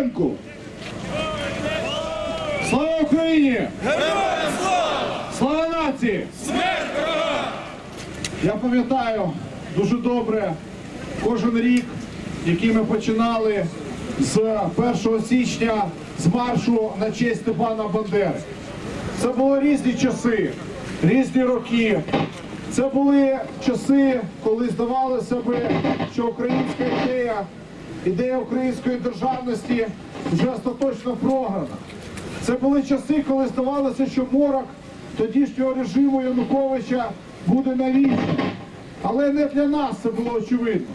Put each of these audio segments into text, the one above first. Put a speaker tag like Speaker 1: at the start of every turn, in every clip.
Speaker 1: Порошенку! Слава Україні!
Speaker 2: Героям слава!
Speaker 1: Слава нації!
Speaker 2: Смерть ворогам!
Speaker 1: Я пам'ятаю дуже добре кожен рік, який ми починали з 1 січня з маршу на честь Степана Бандери. Це були різні часи, різні роки. Це були часи, коли здавалося би, що українська ідея, ідея української державності вже остаточно програна. Це були часи, коли здавалося, що морок тодішнього режиму Януковича буде навічно. Але не для нас це було очевидно.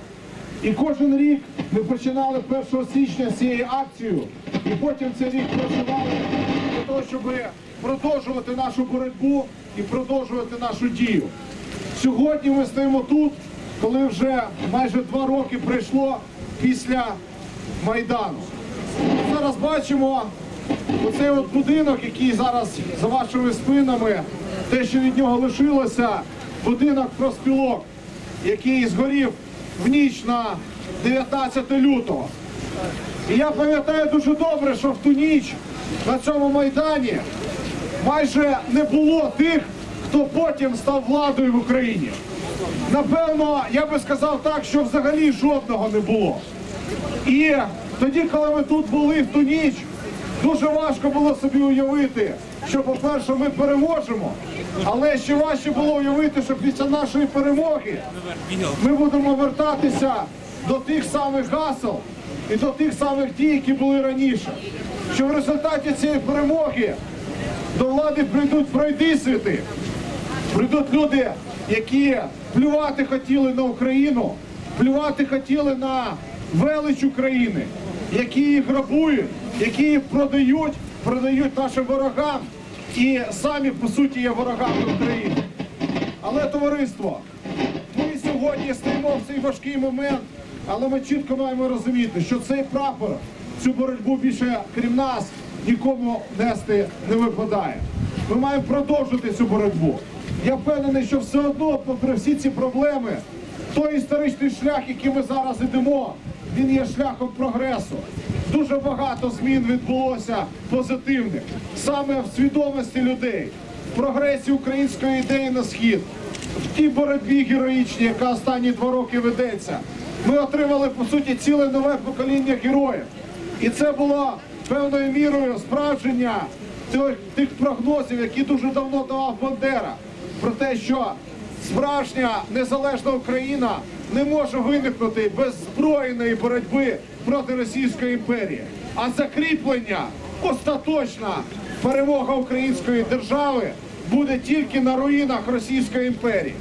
Speaker 1: І кожен рік ми починали 1 січня цією акцією, і потім цей рік проживали для того, щоб продовжувати нашу боротьбу і продовжувати нашу дію. Сьогодні ми стоїмо тут, коли вже майже два роки пройшло після Майдану. Ми зараз бачимо оцей от будинок, який зараз за вашими спинами, те, що від нього лишилося, будинок проспілок, який згорів в ніч на 19 лютого. І я пам'ятаю дуже добре, що в ту ніч на цьому майдані майже не було тих, хто потім став владою в Україні. Напевно, я би сказав так, що взагалі жодного не було. І тоді, коли ми тут були в ту ніч, дуже важко було собі уявити, що, по-перше, ми переможемо, але ще важче було уявити, що після нашої перемоги ми будемо вертатися до тих самих гасел і до тих самих дій, які були раніше. Що в результаті цієї перемоги до влади прийдуть пройдисвіти, Прийдуть люди, які плювати хотіли на Україну, плювати хотіли на велич України, які її грабують, які її продають, продають нашим ворогам і самі по суті є ворогами України. Але товариство, ми сьогодні стоїмо в цей важкий момент, але ми чітко маємо розуміти, що цей прапор, цю боротьбу більше крім нас нікому нести не випадає. Ми маємо продовжити цю боротьбу. Я впевнений, що все одно, попри всі ці проблеми, той історичний шлях, який ми зараз йдемо, він є шляхом прогресу. Дуже багато змін відбулося позитивних саме в свідомості людей, в прогресі української ідеї на схід, в тій боротьбі героїчній, яка останні два роки ведеться. Ми отримали по суті ціле нове покоління героїв. І це було певною мірою справдження тих, тих прогнозів, які дуже давно давав Бандера, про те, що справжня незалежна Україна не може виникнути без збройної боротьби проти Російської імперії, а закріплення остаточна перемога української держави буде тільки на руїнах Російської імперії.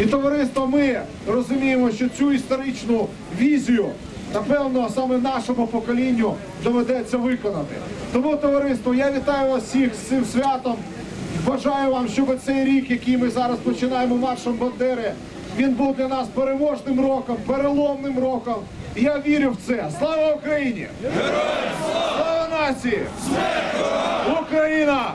Speaker 1: І товариство, ми розуміємо, що цю історичну візію напевно, саме нашому поколінню доведеться виконати. Тому, товариство, я вітаю вас всіх з цим святом. Бажаю вам, щоб цей рік, який ми зараз починаємо маршем Бандери, він був для нас переможним роком, переломним роком. Я вірю в це. Слава Україні! Героям слава! Слава нації! Смерть! Україна!